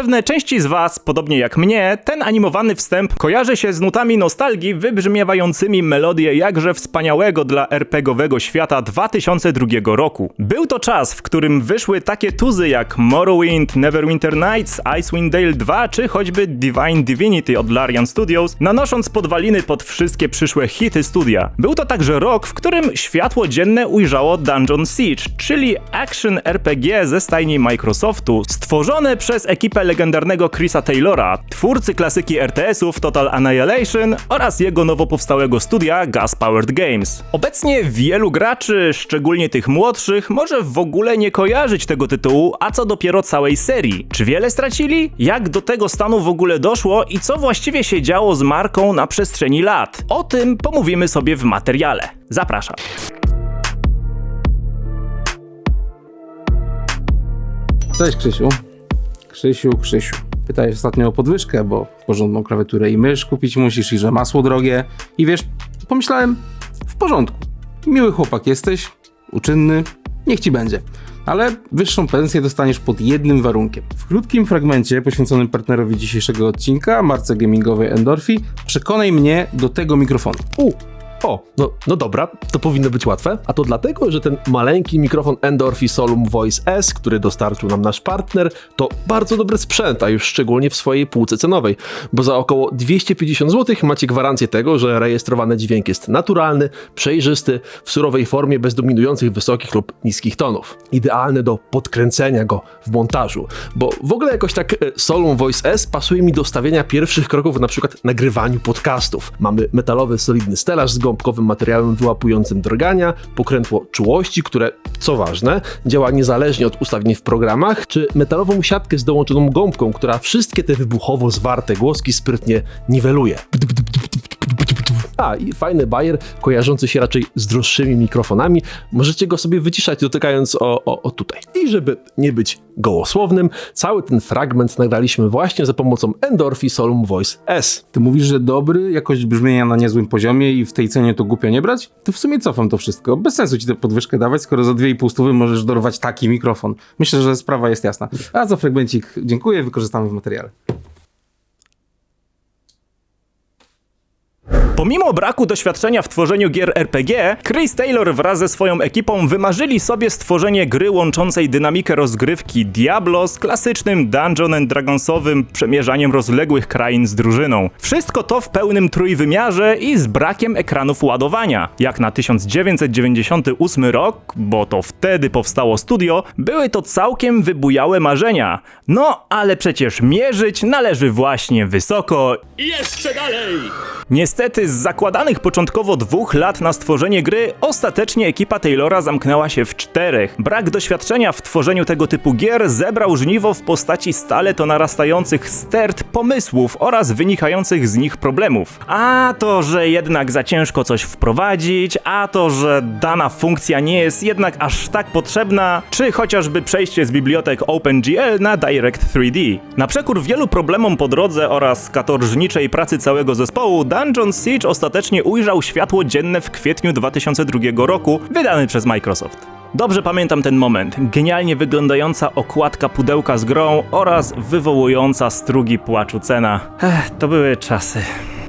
Zapewne części z Was, podobnie jak mnie, ten animowany wstęp kojarzy się z nutami nostalgii wybrzmiewającymi melodię jakże wspaniałego dla RPGowego świata 2002 roku. Był to czas, w którym wyszły takie tuzy jak Morrowind, Neverwinter Nights, Icewind Dale 2 czy choćby Divine Divinity od Larian Studios, nanosząc podwaliny pod wszystkie przyszłe hity studia. Był to także rok, w którym światło dzienne ujrzało Dungeon Siege, czyli action RPG ze stajni Microsoftu, stworzone przez ekipę legendarnego Chrisa Taylora, twórcy klasyki RTS-ów Total Annihilation oraz jego nowo powstałego studia Gas Powered Games. Obecnie wielu graczy, szczególnie tych młodszych, może w ogóle nie kojarzyć tego tytułu, a co dopiero całej serii. Czy wiele stracili? Jak do tego stanu w ogóle doszło i co właściwie się działo z marką na przestrzeni lat? O tym pomówimy sobie w materiale. Zapraszam. Cześć Krzysiu. Krzysiu, Krzysiu. Pytałeś ostatnio o podwyżkę, bo porządną klawiaturę i mysz kupić musisz i że masło drogie. I wiesz, pomyślałem, w porządku. Miły chłopak jesteś, uczynny, niech ci będzie. Ale wyższą pensję dostaniesz pod jednym warunkiem. W krótkim fragmencie poświęconym partnerowi dzisiejszego odcinka, marce gamingowej Endorfi, przekonaj mnie do tego mikrofonu. U, o, no, no dobra, to powinno być łatwe. A to dlatego, że ten maleńki mikrofon Endorphi Solum Voice S, który dostarczył nam nasz partner, to bardzo dobry sprzęt, a już szczególnie w swojej półce cenowej, bo za około 250 zł macie gwarancję tego, że rejestrowany dźwięk jest naturalny, przejrzysty, w surowej formie bez dominujących wysokich lub niskich tonów. Idealny do podkręcenia go w montażu, bo w ogóle jakoś tak e, Solum Voice S pasuje mi do stawiania pierwszych kroków na przykład nagrywaniu podcastów. Mamy metalowy, solidny stelaż z gąbkowym materiałem wyłapującym drgania, pokrętło czułości, które, co ważne, działa niezależnie od ustawień w programach, czy metalową siatkę z dołączoną gąbką, która wszystkie te wybuchowo zwarte głoski sprytnie niweluje. A, i fajny bajer, kojarzący się raczej z droższymi mikrofonami. Możecie go sobie wyciszać, dotykając o, o, o tutaj. I żeby nie być gołosłownym, cały ten fragment nagraliśmy właśnie za pomocą Endorphi Solum Voice S. Ty mówisz, że dobry, jakość brzmienia na niezłym poziomie i w tej cenie to głupio nie brać? To w sumie cofam to wszystko. Bez sensu ci tę podwyżkę dawać, skoro za 2,5 stówy możesz dorwać taki mikrofon. Myślę, że sprawa jest jasna. A za fragmencik dziękuję, wykorzystamy w materiale. Pomimo braku doświadczenia w tworzeniu gier RPG, Chris Taylor wraz ze swoją ekipą wymarzyli sobie stworzenie gry łączącej dynamikę rozgrywki Diablo z klasycznym Dungeon and Dragonsowym przemierzaniem rozległych krain z drużyną. Wszystko to w pełnym trójwymiarze i z brakiem ekranów ładowania. Jak na 1998 rok, bo to wtedy powstało studio, były to całkiem wybujałe marzenia. No, ale przecież mierzyć należy właśnie wysoko i jeszcze dalej! Niestety, z zakładanych początkowo dwóch lat na stworzenie gry, ostatecznie ekipa Taylora zamknęła się w czterech. Brak doświadczenia w tworzeniu tego typu gier zebrał żniwo w postaci stale to narastających stert pomysłów oraz wynikających z nich problemów. A to, że jednak za ciężko coś wprowadzić, a to, że dana funkcja nie jest jednak aż tak potrzebna, czy chociażby przejście z bibliotek OpenGL na Direct 3D. Na przekór wielu problemom po drodze oraz katorżniczej pracy całego zespołu, Dungeon Siege ostatecznie ujrzał światło dzienne w kwietniu 2002 roku, wydany przez Microsoft. Dobrze pamiętam ten moment. Genialnie wyglądająca okładka pudełka z grą oraz wywołująca strugi płaczu cena. Ech, to były czasy.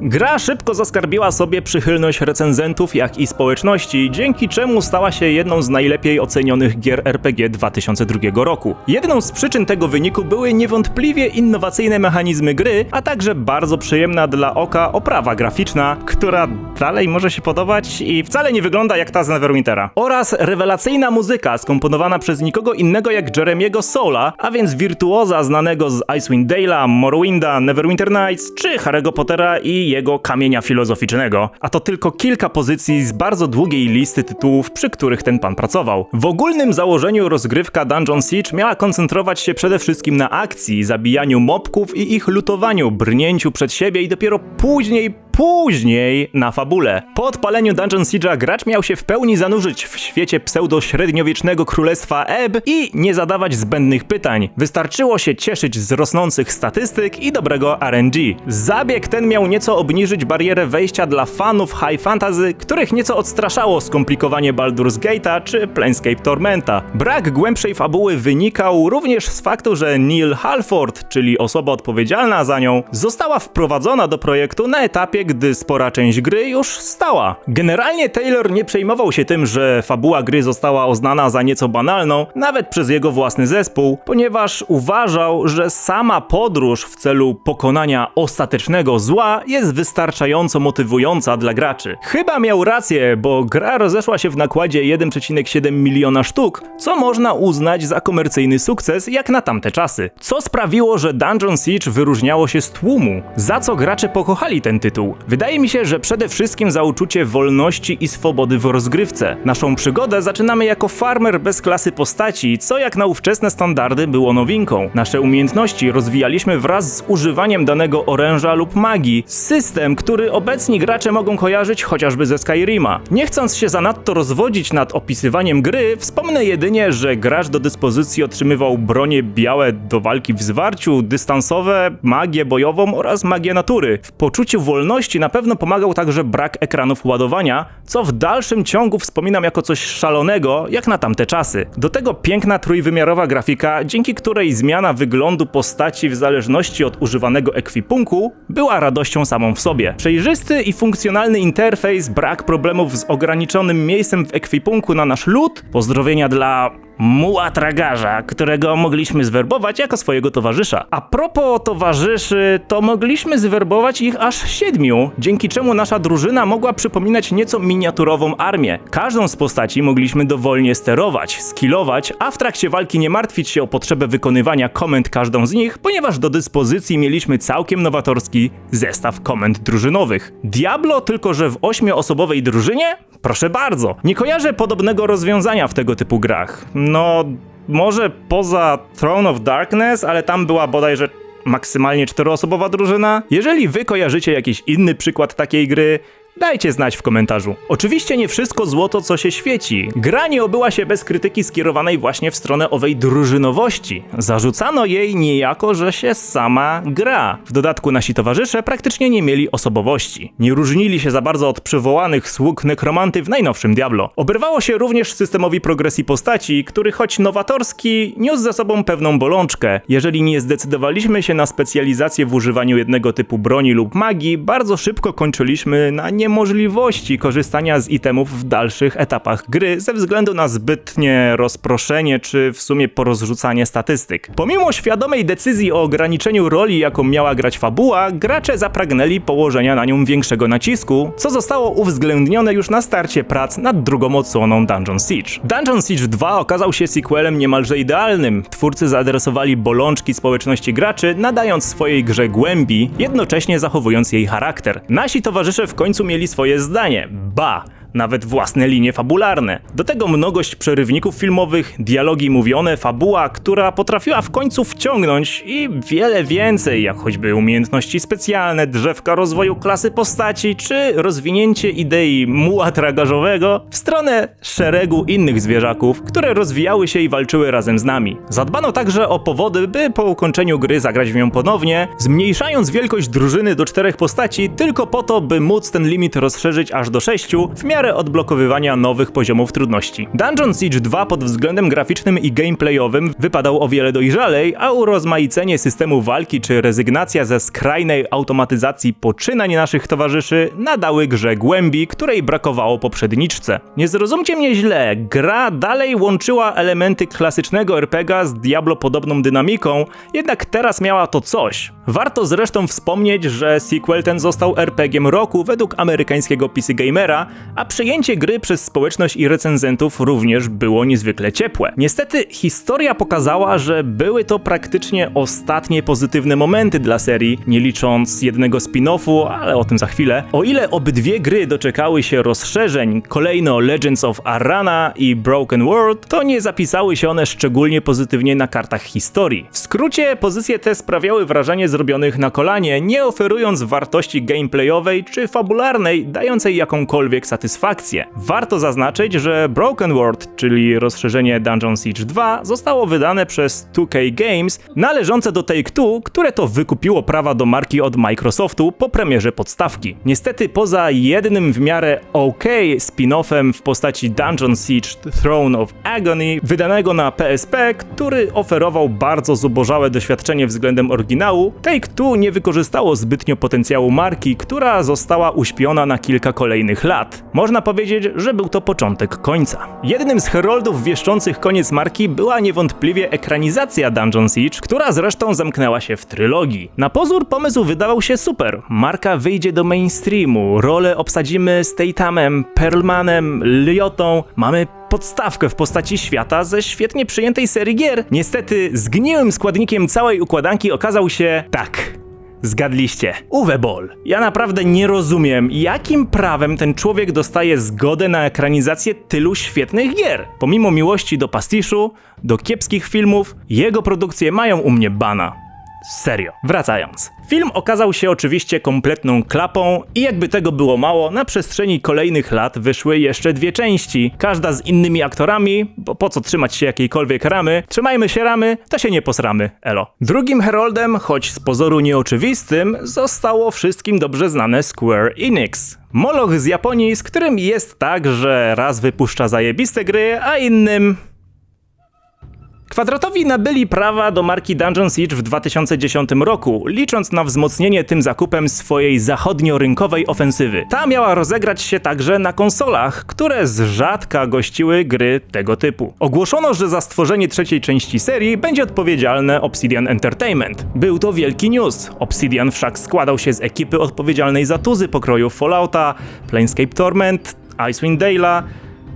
Gra szybko zaskarbiła sobie przychylność recenzentów, jak i społeczności, dzięki czemu stała się jedną z najlepiej ocenionych gier RPG 2002 roku. Jedną z przyczyn tego wyniku były niewątpliwie innowacyjne mechanizmy gry, a także bardzo przyjemna dla oka oprawa graficzna, która dalej może się podobać i wcale nie wygląda jak ta z Neverwintera. Oraz rewelacyjna muzyka skomponowana przez nikogo innego jak Jeremiego Sola, a więc wirtuoza znanego z Icewind Dale'a, Morrowinda, Neverwinter Nights czy Harry'ego Pottera i jego kamienia filozoficznego. A to tylko kilka pozycji z bardzo długiej listy tytułów, przy których ten pan pracował. W ogólnym założeniu rozgrywka Dungeon Siege miała koncentrować się przede wszystkim na akcji, zabijaniu mobków i ich lutowaniu, brnięciu przed siebie i dopiero później później na fabule. Po odpaleniu Dungeon Siege'a gracz miał się w pełni zanurzyć w świecie pseudo-średniowiecznego królestwa Ebb i nie zadawać zbędnych pytań. Wystarczyło się cieszyć z rosnących statystyk i dobrego RNG. Zabieg ten miał nieco obniżyć barierę wejścia dla fanów high fantasy, których nieco odstraszało skomplikowanie Baldur's Gate'a czy Planescape Tormenta. Brak głębszej fabuły wynikał również z faktu, że Neil Halford, czyli osoba odpowiedzialna za nią, została wprowadzona do projektu na etapie, gdy spora część gry już stała. Generalnie Taylor nie przejmował się tym, że fabuła gry została uznana za nieco banalną, nawet przez jego własny zespół, ponieważ uważał, że sama podróż w celu pokonania ostatecznego zła jest wystarczająco motywująca dla graczy. Chyba miał rację, bo gra rozeszła się w nakładzie 1,7 miliona sztuk, co można uznać za komercyjny sukces jak na tamte czasy. Co sprawiło, że Dungeon Siege wyróżniało się z tłumu? Za co gracze pokochali ten tytuł? Wydaje mi się, że przede wszystkim za uczucie wolności i swobody w rozgrywce. Naszą przygodę zaczynamy jako farmer bez klasy postaci, co jak na ówczesne standardy było nowinką. Nasze umiejętności rozwijaliśmy wraz z używaniem danego oręża lub magii. System, który obecni gracze mogą kojarzyć chociażby ze Skyrima. Nie chcąc się zanadto rozwodzić nad opisywaniem gry, wspomnę jedynie, że gracz do dyspozycji otrzymywał bronie białe do walki w zwarciu, dystansowe, magię bojową oraz magię natury. W poczuciu wolności na pewno pomagał także brak ekranów ładowania, co w dalszym ciągu wspominam jako coś szalonego, jak na tamte czasy. Do tego piękna trójwymiarowa grafika, dzięki której zmiana wyglądu postaci w zależności od używanego ekwipunku była radością samą w sobie. Przejrzysty i funkcjonalny interfejs, brak problemów z ograniczonym miejscem w ekwipunku na nasz lód, pozdrowienia dla muła tragarza, którego mogliśmy zwerbować jako swojego towarzysza. A propos towarzyszy, to mogliśmy zwerbować ich aż siedmiu, dzięki czemu nasza drużyna mogła przypominać nieco miniaturową armię. Każdą z postaci mogliśmy dowolnie sterować, skillować, a w trakcie walki nie martwić się o potrzebę wykonywania komend każdą z nich, ponieważ do dyspozycji mieliśmy całkiem nowatorski zestaw komend drużynowych. Diablo tylko, że w ośmioosobowej drużynie? Proszę bardzo. Nie kojarzę podobnego rozwiązania w tego typu grach. No, może poza Throne of Darkness, ale tam była bodajże maksymalnie czteroosobowa drużyna. Jeżeli wy kojarzycie jakiś inny przykład takiej gry, Dajcie znać w komentarzu. Oczywiście nie wszystko złoto, co się świeci. Gra nie obyła się bez krytyki skierowanej właśnie w stronę owej drużynowości. Zarzucano jej niejako, że się sama gra. W dodatku nasi towarzysze praktycznie nie mieli osobowości. Nie różnili się za bardzo od przywołanych sług nekromanty w najnowszym Diablo. Oberwało się również systemowi progresji postaci, który choć nowatorski, niósł za sobą pewną bolączkę. Jeżeli nie zdecydowaliśmy się na specjalizację w używaniu jednego typu broni lub magii, bardzo szybko kończyliśmy na nie niemożliwości korzystania z itemów w dalszych etapach gry ze względu na zbytnie rozproszenie czy w sumie porozrzucanie statystyk. Pomimo świadomej decyzji o ograniczeniu roli, jaką miała grać fabuła, gracze zapragnęli położenia na nią większego nacisku, co zostało uwzględnione już na starcie prac nad drugą odsłoną Dungeon Siege. Dungeon Siege 2 okazał się sequelem niemalże idealnym. Twórcy zaadresowali bolączki społeczności graczy, nadając swojej grze głębi, jednocześnie zachowując jej charakter. Nasi towarzysze w końcu mieli swoje zdanie. Ba! Nawet własne linie fabularne. Do tego mnogość przerywników filmowych, dialogi mówione, fabuła, która potrafiła w końcu wciągnąć i wiele więcej, jak choćby umiejętności specjalne, drzewka rozwoju klasy postaci, czy rozwinięcie idei muła tragarzowego w stronę szeregu innych zwierzaków, które rozwijały się i walczyły razem z nami. Zadbano także o powody, by po ukończeniu gry zagrać w nią ponownie, zmniejszając wielkość drużyny do czterech postaci tylko po to, by móc ten limit rozszerzyć aż do sześciu w miarę odblokowywania nowych poziomów trudności. Dungeon Siege 2 pod względem graficznym i gameplayowym wypadał o wiele dojrzalej, a urozmaicenie systemu walki czy rezygnacja ze skrajnej automatyzacji poczynań naszych towarzyszy nadały grze głębi, której brakowało poprzedniczce. Nie zrozumcie mnie źle, gra dalej łączyła elementy klasycznego RPGa z Diablo podobną dynamiką, jednak teraz miała to coś. Warto zresztą wspomnieć, że sequel ten został RPG-iem roku według amerykańskiego PC Gamera, a przyjęcie gry przez społeczność i recenzentów również było niezwykle ciepłe. Niestety historia pokazała, że były to praktycznie ostatnie pozytywne momenty dla serii, nie licząc jednego spin-offu, ale o tym za chwilę. O ile obydwie gry doczekały się rozszerzeń, kolejno Legends of Arana i Broken World, to nie zapisały się one szczególnie pozytywnie na kartach historii. W skrócie, pozycje te sprawiały wrażenie zrobionych na kolanie, nie oferując wartości gameplayowej czy fabularnej, dającej jakąkolwiek satysfakcję. Warto zaznaczyć, że Broken World, czyli rozszerzenie Dungeon Siege 2, zostało wydane przez 2K Games, należące do Take-Two, które to wykupiło prawa do marki od Microsoftu po premierze podstawki. Niestety poza jednym w miarę OK spin-offem w postaci Dungeon Siege Throne of Agony, wydanego na PSP, który oferował bardzo zubożałe doświadczenie względem oryginału, Take-Two nie wykorzystało zbytnio potencjału marki, która została uśpiona na kilka kolejnych lat. Można powiedzieć, że był to początek końca. Jednym z heroldów wieszczących koniec marki była niewątpliwie ekranizacja Dungeon Siege, która zresztą zamknęła się w trylogii. Na pozór pomysł wydawał się super. Marka wyjdzie do mainstreamu, rolę obsadzimy Statamem, Perlmanem, Lyotą, mamy podstawkę w postaci świata ze świetnie przyjętej serii gier. Niestety zgniłym składnikiem całej układanki okazał się tak. Zgadliście. Uwe Boll. Ja naprawdę nie rozumiem, jakim prawem ten człowiek dostaje zgodę na ekranizację tylu świetnych gier. Pomimo miłości do pastiszu, do kiepskich filmów, jego produkcje mają u mnie bana. Serio. Wracając. Film okazał się oczywiście kompletną klapą i jakby tego było mało, na przestrzeni kolejnych lat wyszły jeszcze dwie części, każda z innymi aktorami, bo po co trzymać się jakiejkolwiek ramy? Trzymajmy się ramy, to się nie posramy, elo. Drugim heroldem, choć z pozoru nieoczywistym, zostało wszystkim dobrze znane Square Enix. Moloch z Japonii, z którym jest tak, że raz wypuszcza zajebiste gry, a innym Kwadratowi nabyli prawa do marki Dungeon Siege w 2010 roku, licząc na wzmocnienie tym zakupem swojej zachodnio-rynkowej ofensywy. Ta miała rozegrać się także na konsolach, które z rzadka gościły gry tego typu. Ogłoszono, że za stworzenie trzeciej części serii będzie odpowiedzialne Obsidian Entertainment. Był to wielki news. Obsidian wszak składał się z ekipy odpowiedzialnej za tuzy pokroju Fallouta, Planescape Torment, Icewind Dale'a,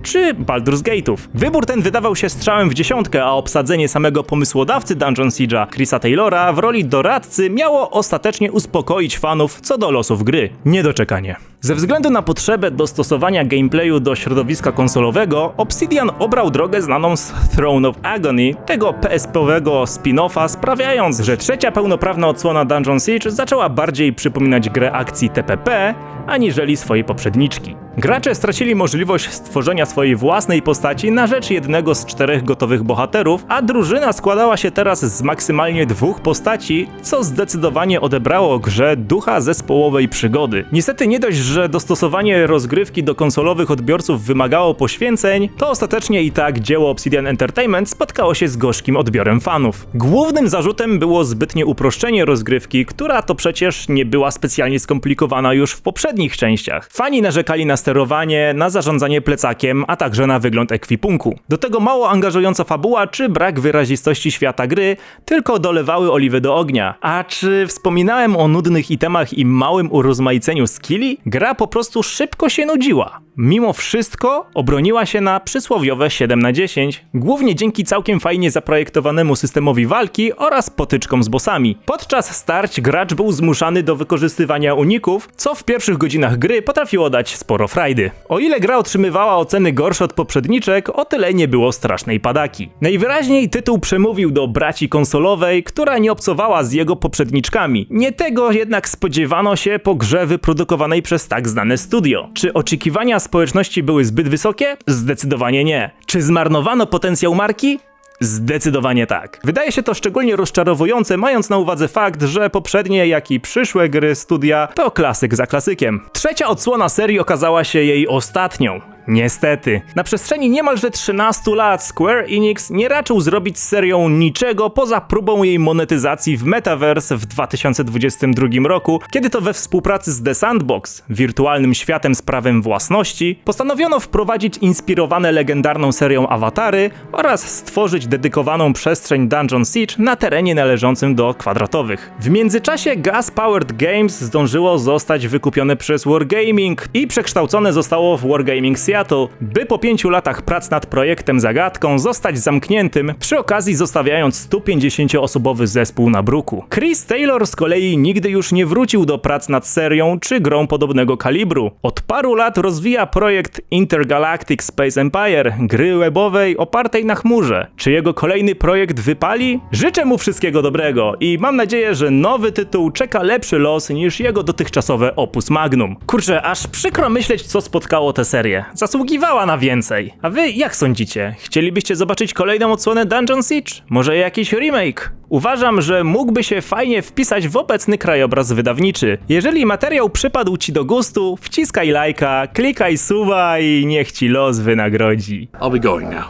czy Baldur's Gate'ów. Wybór ten wydawał się strzałem w dziesiątkę, a obsadzenie samego pomysłodawcy Dungeon Siege'a, Chrisa Taylora, w roli doradcy miało ostatecznie uspokoić fanów co do losów gry. Niedoczekanie. Ze względu na potrzebę dostosowania gameplayu do środowiska konsolowego, Obsidian obrał drogę znaną z Throne of Agony, tego PSP-owego spin-offa, sprawiając, że trzecia pełnoprawna odsłona Dungeon Siege zaczęła bardziej przypominać grę akcji TPP, aniżeli swojej poprzedniczki. Gracze stracili możliwość stworzenia swojej własnej postaci na rzecz jednego z czterech gotowych bohaterów, a drużyna składała się teraz z maksymalnie dwóch postaci, co zdecydowanie odebrało grze ducha zespołowej przygody. Niestety nie dość, że dostosowanie rozgrywki do konsolowych odbiorców wymagało poświęceń, to ostatecznie i tak dzieło Obsidian Entertainment spotkało się z gorzkim odbiorem fanów. Głównym zarzutem było zbytnie uproszczenie rozgrywki, która to przecież nie była specjalnie skomplikowana już w poprzednich częściach. Fani narzekali na sterowanie, na zarządzanie plecakiem, a także na wygląd ekwipunku. Do tego mało angażująca fabuła czy brak wyrazistości świata gry tylko dolewały oliwy do ognia. A czy wspominałem o nudnych itemach i małym urozmaiceniu skilli? Gra po prostu szybko się nudziła. Mimo wszystko obroniła się na przysłowiowe 7 na 10, głównie dzięki całkiem fajnie zaprojektowanemu systemowi walki oraz potyczkom z bossami. Podczas starć gracz był zmuszany do wykorzystywania uników, co w pierwszych godzinach gry potrafiło dać sporo frajdy. O ile gra otrzymywała oceny gorsze od poprzedniczek, o tyle nie było strasznej padaki. Najwyraźniej tytuł przemówił do braci konsolowej, która nie obcowała z jego poprzedniczkami. Nie tego jednak spodziewano się po grze wyprodukowanej przez tak znane studio. Czy oczekiwania społeczności były zbyt wysokie? Zdecydowanie nie. Czy zmarnowano potencjał marki? Zdecydowanie tak. Wydaje się to szczególnie rozczarowujące, mając na uwadze fakt, że poprzednie, jak i przyszłe gry studia to klasyk za klasykiem. Trzecia odsłona serii okazała się jej ostatnią. Niestety, na przestrzeni niemalże 13 lat Square Enix nie raczył zrobić z serią niczego poza próbą jej monetyzacji w Metaverse w 2022 roku, kiedy to we współpracy z The Sandbox, wirtualnym światem z prawem własności, postanowiono wprowadzić inspirowane legendarną serią awatary oraz stworzyć dedykowaną przestrzeń Dungeon Siege na terenie należącym do kwadratowych. W międzyczasie Gas Powered Games zdążyło zostać wykupione przez Wargaming i przekształcone zostało w Wargaming Seattle, by po pięciu latach prac nad projektem zagadką zostać zamkniętym, przy okazji zostawiając 150-osobowy zespół na bruku. Chris Taylor z kolei nigdy już nie wrócił do prac nad serią czy grą podobnego kalibru. Od paru lat rozwija projekt Intergalactic Space Empire, gry webowej opartej na chmurze. Czy jego kolejny projekt wypali? Życzę mu wszystkiego dobrego i mam nadzieję, że nowy tytuł czeka lepszy los niż jego dotychczasowe opus magnum. Kurczę, aż przykro myśleć, co spotkało tę serię. Zasługiwała na więcej. A wy jak sądzicie? Chcielibyście zobaczyć kolejną odsłonę Dungeon Siege? Może jakiś remake? Uważam, że mógłby się fajnie wpisać w obecny krajobraz wydawniczy. Jeżeli materiał przypadł ci do gustu, wciskaj lajka, klikaj suba i niech ci los wynagrodzi. I'll be going now.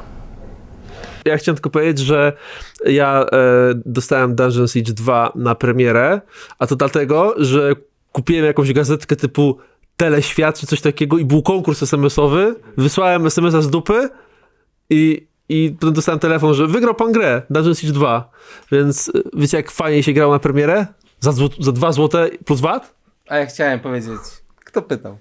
Ja chciałem tylko powiedzieć, że ja e, dostałem Dungeon Siege 2 na premierę, a to dlatego, że kupiłem jakąś gazetkę typu Teleświat czy coś takiego i był konkurs SMS-owy, wysłałem SMS-a z dupy i, i potem dostałem telefon, że wygrał pan grę Dungeon Siege 2, więc e, wiecie jak fajnie się grało na premierę? Za, zł- za 2 złote plus VAT? A ja chciałem powiedzieć, kto pytał?